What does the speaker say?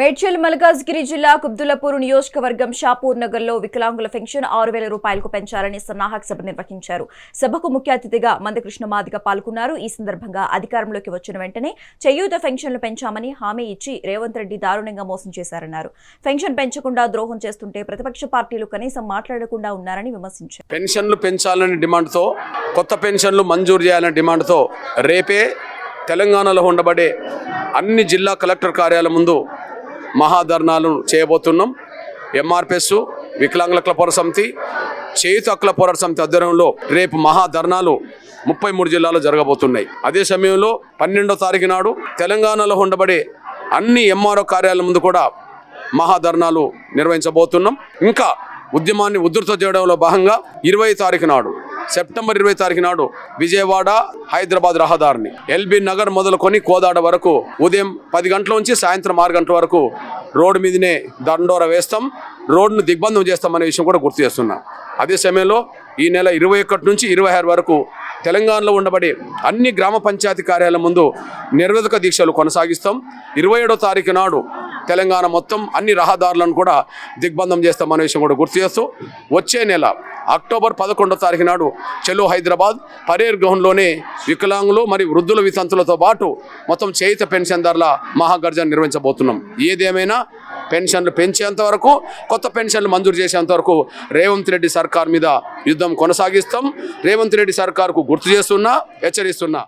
మేడ్చల్ మల్కాజ్గిరి జిల్లా కుబ్దులపూర్ నియోజకవర్గం షాపూర్ నగర్లో వికలాంగుల పెన్షన్ ఆరు వేల రూపాయలకు పెంచాలని సన్నాహక సభ నిర్వహించారు. సభకు ముఖ్య అతిథిగా మందకృష్ణ మాదిగ పాల్గొన్నారు. ఈ సందర్భంగా అధికారంలోకి వచ్చిన వెంటనే చేయూత పెన్షన్లు పెంచామని హామీ ఇచ్చి రేవంత్ రెడ్డి దారుణంగా మోసం చేశారన్నారు. పెన్షన్ పెంచకుండా ద్రోహం చేస్తుంటే ప్రతిపక్ష పార్టీలు కనీసం మాట్లాడకుండా ఉన్నారని విమర్శించారు. పెన్షన్లు పెంచాలనే డిమాండ్తో కొత్త పెన్షన్లు మంజూరు చేయాలనే డిమాండ్తో రేపే తెలంగాణలో ఉండబడే అన్ని జిల్లా కలెక్టర్ కార్యాలయం ముందు మహాధర్నాలు చేయబోతున్నాం. ఎంఆర్పిఎస్ వికలాంగుల హక్కుల పోరాట సమితి చేయుత హక్కుల పోరాట సమితి ఆధ్వర్యంలో రేపు మహాధర్నాలు ముప్పై మూడు జిల్లాలో జరగబోతున్నాయి. అదే సమయంలో పన్నెండో తారీఖు నాడు తెలంగాణలో ఉండబడే అన్ని ఎంఆర్ఓ కార్యాలయం ముందు కూడా మహాధర్నాలు నిర్వహించబోతున్నాం. ఇంకా ఉద్యమాన్ని ఉధృత చేయడంలో భాగంగా ఇరవై తారీఖు నాడు సెప్టెంబర్ ఇరవై తారీఖు నాడు విజయవాడ హైదరాబాద్ రహదారిని ఎల్బీ నగర్ మొదలుకొని కోదాడ వరకు ఉదయం పది గంటల నుంచి సాయంత్రం ఆరు గంటల వరకు రోడ్డు మీదనే దండోర వేస్తాం. రోడ్డును దిగ్బంధం చేస్తామనే విషయం కూడా గుర్తు చేస్తున్నాం. అదే సమయంలో ఈ నెల ఇరవై ఒకటి నుంచి ఇరవై ఆరు వరకు తెలంగాణలో ఉండబడే అన్ని గ్రామ పంచాయతీ కార్యాలయం ముందు నిర్వేదక దీక్షలు కొనసాగిస్తాం. ఇరవై ఏడో తారీఖు నాడు తెలంగాణ మొత్తం అన్ని రహదారులను కూడా దిగ్బంధం చేస్తామనే విషయం కూడా గుర్తు చేస్తూ వచ్చే నెల అక్టోబర్ పదకొండో తారీఖు నాడు చెలో హైదరాబాద్ పరేర్ గృహంలోనే వికలాంగులు మరియు వృద్ధుల వితంతులతో పాటు మొత్తం చేయిత పెన్షన్దారుల మహాగర్జన నిర్వహించబోతున్నాం. ఏదేమైనా పెన్షన్లు పెంచేంత వరకు కొత్త పెన్షన్లు మంజూరు చేసేంత వరకు రేవంత్ రెడ్డి సర్కార్ మీద యుద్ధం కొనసాగిస్తాం. రేవంత్ రెడ్డి సర్కార్కు గుర్తు చేస్తున్నా హెచ్చరిస్తున్నా.